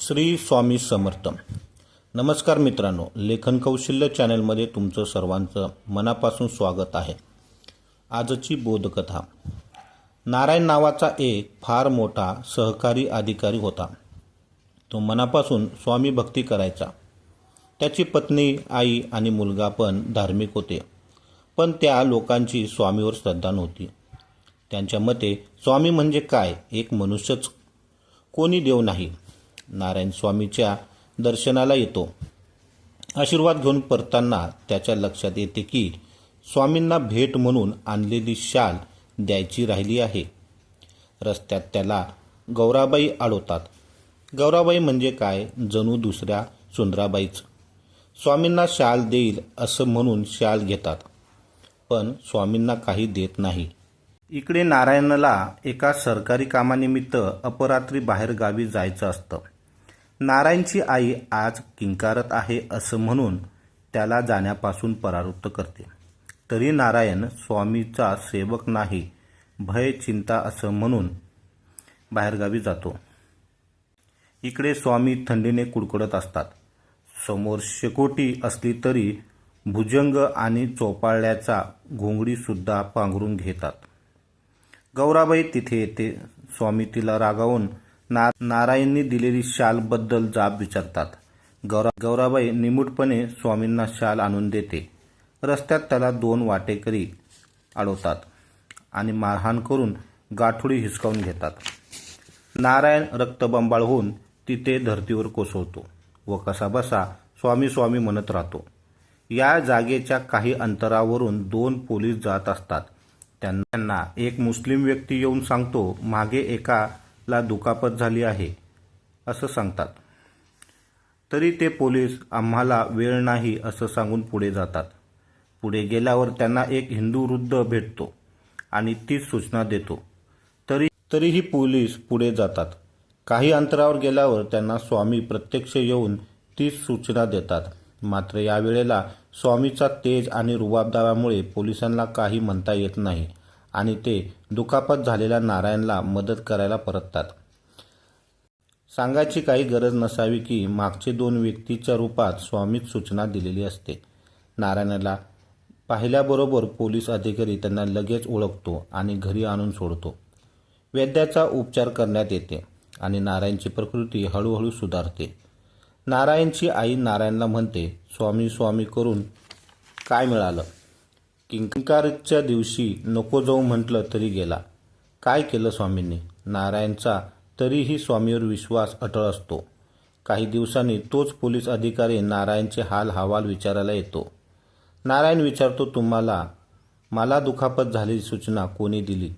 श्री स्वामी समर्थ नमस्कार मित्रांनो लेखन कौशल्य चॅनलमध्ये तुमचं सर्वांचं मनापासून स्वागत आहे. आजची बोधकथा. नारायण नावाचा एक फार मोठा सहकारी अधिकारी होता. तो मनापासून स्वामी भक्ती करायचा. त्याची पत्नी आई आणि मुलगा पण धार्मिक होते. पण त्या लोकांची स्वामीवर श्रद्धा नव्हती. त्यांच्या मते स्वामी म्हणजे काय? एक मनुष्यच. कोणी देव नाही. नारायण स्वामीच्या दर्शनाला येतो. आशीर्वाद घेऊन परताना त्याच्या लक्षात येते की स्वामींना भेट म्हणून आणलेली शाल द्यायची राहिली आहे. रस्त्यात त्याला गौराबाई अडवतात गौराबाई म्हणजे काय? जणू दुसऱ्या सुंदराबाईच. स्वामींना शाल देईल असं म्हणून शाल घेतात. पण स्वामींना काही देत नाही. इकडे नारायणला एका सरकारी कामानिमित्त अपरात्री बाहेर गावी जायचं असतं. नारायणची आई आज किंकारत आहे असं म्हणून त्याला जाण्यापासून परावृत्त करते. तरी नारायण स्वामीचा सेवक नाही भय चिंता असं म्हणून बाहेरगावी जातो. इकडे स्वामी थंडीने कुडकुडत असतात. समोर शेकोटी असली तरी भुजंग आणि चोपाळ्याचा घोंगडीसुद्धा पांघरून घेतात. गौराबाई तिथे येते. स्वामी तिला रागावून ना नारायणनी दिलेली शालबद्दल जाब विचारतात. गौरा गौराबाई निमूटपणे स्वामींना शाल आणून देते. रस्त्यात त्याला दोन वाटेकरी अडवतात आणि मारहाण करून गाठोडी हिसकावून घेतात. नारायण रक्तबंबाळ होऊन तिथे धर्तीवर कोसळतो व कसाबसा स्वामी स्वामी म्हणत राहतो. या जागेच्या काही अंतरावरून दोन पोलीस जात असतात. त्यांना एक मुस्लिम व्यक्ती येऊन सांगतो मागे एका ला दुखापत झाली आहे असं सांगतात. तरी ते पोलीस आम्हाला वेळ नाही असं सांगून पुढे जातात. पुढे गेल्यावर त्यांना एक हिंदू वृद्ध भेटतो आणि तीच सूचना देतो. तरी तरीही पोलीस पुढे जातात. काही अंतरावर गेल्यावर त्यांना स्वामी प्रत्यक्ष येऊन तीच सूचना देतात. मात्र यावेळेला स्वामीचा तेज आणि रुबाबदारामुळे पोलिसांना काही म्हणता येत नाही. आणि ते दुखापत झालेल्या नारायणला मदत करायला परततात. सांगायची काही गरज नसावी की मागचे दोन व्यक्तीच्या रूपात स्वामीक सूचना दिलेली असते. नारायणाला पाहिल्याबरोबर पोलीस अधिकारी त्यांना लगेच ओळखतो आणि घरी आणून सोडतो. वैद्याचा उपचार करण्यात येते आणि नारायणची प्रकृती हळूहळू सुधारते. नारायणची आई नारायणला म्हणते स्वामी स्वामी करून काय मिळालं? किंकारच्या दिवशी नको जाऊ म्हटलं तरी गेला. काय केलं स्वामींनी? नारायणचा तरीही स्वामीवर विश्वास अटळ असतो. काही दिवसांनी तोच पोलीस अधिकारी नारायणचे हाल हवाल विचारायला येतो. नारायण विचारतो तुम्हाला मला दुखापत झालेली सूचना कोणी दिली?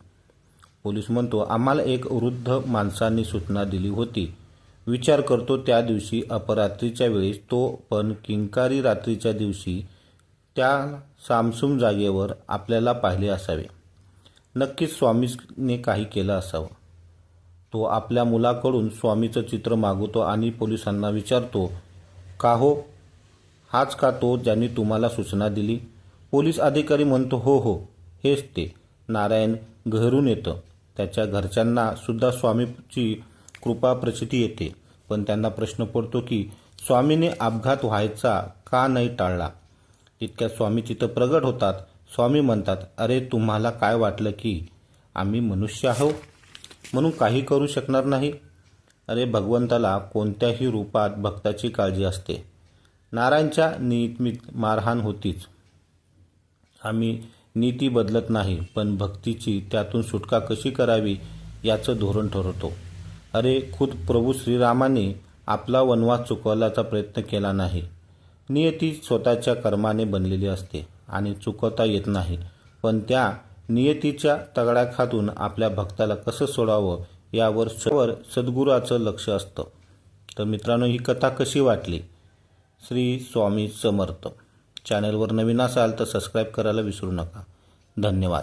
पोलीस म्हणतो आम्हाला एक वृद्ध माणसांनी सूचना दिली होती. विचार करतो त्या दिवशी अपरात्रीच्या वेळेस तो पण किंकारी रात्रीच्या दिवशी त्या सामसूम जागेवर आपल्याला पाहिले असावे. नक्कीच स्वामीने काही केलं असावं. तो आपल्या मुलाकडून स्वामीचं चित्र मागवतो आणि पोलिसांना विचारतो का हो? हाच का तो ज्यांनी तुम्हाला सूचना दिली? पोलीस अधिकारी म्हणतो हो हो हेच ते. नारायण घरून येतं. त्याच्या घरच्यांना सुद्धा स्वामीची कृपा प्रचिती येते. पण त्यांना प्रश्न पडतो की स्वामीने अपघात व्हायचा का नाही टाळला? तितक्यात स्वामी तिथं प्रगट होतात. स्वामी म्हणतात अरे तुम्हाला काय वाटलं की आम्ही मनुष्य आहो म्हणून काही करू शकणार नाही. अरे भगवंताला कोणत्याही रूपात भक्ताची काळजी असते. नारायणच्या नियमित मारहाण होतीच. आम्ही नीती बदलत नाही पण भक्तीची त्यातून सुटका कशी करावी याचं धोरण ठरवतो. अरे खुद प्रभू श्रीरामाने आपला वनवास चुकवल्याचा प्रयत्न केला नाही. नियती स्वतःच्या कर्माने बनलेली असते आणि चुकवता येत नाही. पण त्या नियतीच्या तगड्याखातून आपल्या भक्ताला कसं सोडावं यावर सवर सद्गुराचं लक्ष असतं. तर मित्रांनो ही कथा कशी वाटली? श्री स्वामी समर्थ. चॅनलवर नवीन असाल तर सबस्क्राईब करायला विसरू नका. धन्यवाद.